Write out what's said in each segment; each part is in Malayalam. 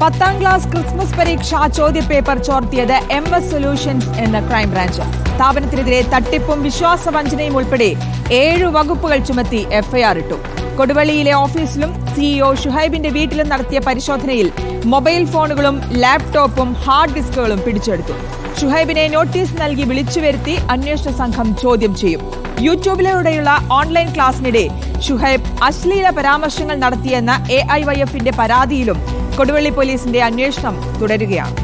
പത്താം ക്ലാസ് ക്രിസ്മസ് പരീക്ഷ ചോദ്യപേപ്പർ ചോർത്തിയത് എം എസ് സൊല്യൂഷൻസ് എന്ന ക്രൈംബ്രാഞ്ച് സ്ഥാപനത്തിനെതിരെ തട്ടിപ്പും വിശ്വാസവഞ്ചനയും ഉൾപ്പെടെ ഏഴ് വകുപ്പുകൾ ചുമത്തി എഫ്ഐആർ ഇട്ടു. കൊടുവള്ളിയിലെ ഓഫീസിലും സിഇഒ ഷുഹൈബിന്റെ വീട്ടിലും നടത്തിയ പരിശോധനയിൽ മൊബൈൽ ഫോണുകളും ലാപ്ടോപ്പും ഹാർഡ് ഡിസ്കുകളും പിടിച്ചെടുത്തു. ഷുഹൈബിനെ നോട്ടീസ് നൽകി വിളിച്ചു വരുത്തി അന്വേഷണ സംഘം ചോദ്യം ചെയ്യും. യൂട്യൂബിലൂടെയുള്ള ഓൺലൈൻ ക്ലാസ്സിനിടെ ഷുഹൈബ് അശ്ലീല പരാമർശങ്ങൾ നടത്തിയെന്ന എ ഐ വൈ എഫിന്റെ പരാതിയിലും കൊടുവള്ളി പോലീസിന്റെ അന്വേഷണം തുടരുകയാണ്.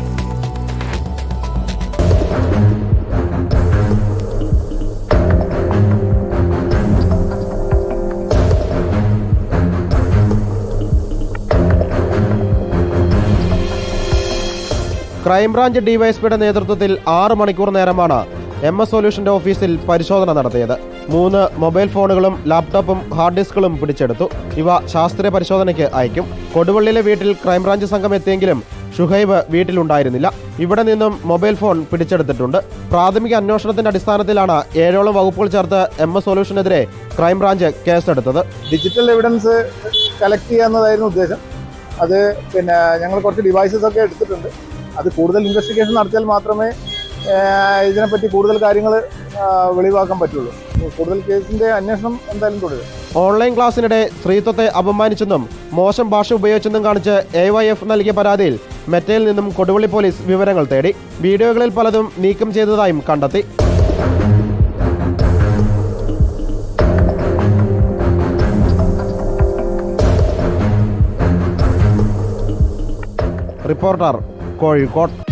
ക്രൈംബ്രാഞ്ച് ഡിവൈഎസ്പിയുടെ നേതൃത്വത്തിൽ ആറ് മണിക്കൂർ നേരമാണ് എം എസ് സൊല്യൂഷന്റെ ഓഫീസിൽ പരിശോധന നടത്തിയത്. മൂന്ന് മൊബൈൽ ഫോണുകളും ലാപ്ടോപ്പും ഹാർഡ് ഡിസ്കുകളും പിടിച്ചെടുത്തു. ഇവ ശാസ്ത്രീയ പരിശോധനയ്ക്ക് അയക്കും. കൊടുവള്ളിയിലെ വീട്ടിൽ ക്രൈംബ്രാഞ്ച് സംഘം എത്തിയെങ്കിലും ഷുഹൈബ് വീട്ടിലുണ്ടായിരുന്നില്ല. ഇവിടെ നിന്നും മൊബൈൽ ഫോൺ പിടിച്ചെടുത്തിട്ടുണ്ട്. പ്രാഥമിക അന്വേഷണത്തിന്റെ അടിസ്ഥാനത്തിലാണ് ഏഴോളം വകുപ്പുകൾ ചേർത്ത് എം എസ് സൊല്യൂഷനെതിരെ ക്രൈംബ്രാഞ്ച് കേസെടുത്തത്. ഡിജിറ്റൽ എവിഡൻസ് കളക്ട് ചെയ്യാന്നതായിരുന്നു ഉദ്ദേശം. അത് പിന്നെ ഞങ്ങൾ കുറച്ച് ഡിവൈസസ് ഒക്കെ എടുത്തിട്ടുണ്ട്. അത് കൂടുതൽ ഇൻവെസ്റ്റിഗേഷൻ നടത്തിയാൽ മാത്രമേ ഇതിനെപ്പറ്റി കൂടുതൽ കാര്യങ്ങൾ വെളിവാക്കാൻ പറ്റുള്ളൂ. കൂടുതൽ കേസിന്റെ അന്വേഷണം എന്തായാലും തുടരും. ഓൺലൈൻ ക്ലാസ്സിനിടെ സ്ത്രീത്വത്തെ അപമാനിച്ചെന്നും മോശം ഭാഷ ഉപയോഗിച്ചെന്നും കാണിച്ച് എ വൈ എഫ് നൽകിയ പരാതിയിൽ മെറ്റയിൽ നിന്നും കൊടുവള്ളി പോലീസ് വിവരങ്ങൾ തേടി. വീഡിയോകളിൽ പലതും നീക്കം ചെയ്തതായും കണ്ടെത്തി. റിപ്പോർട്ടർ കോഴിക്കോട്.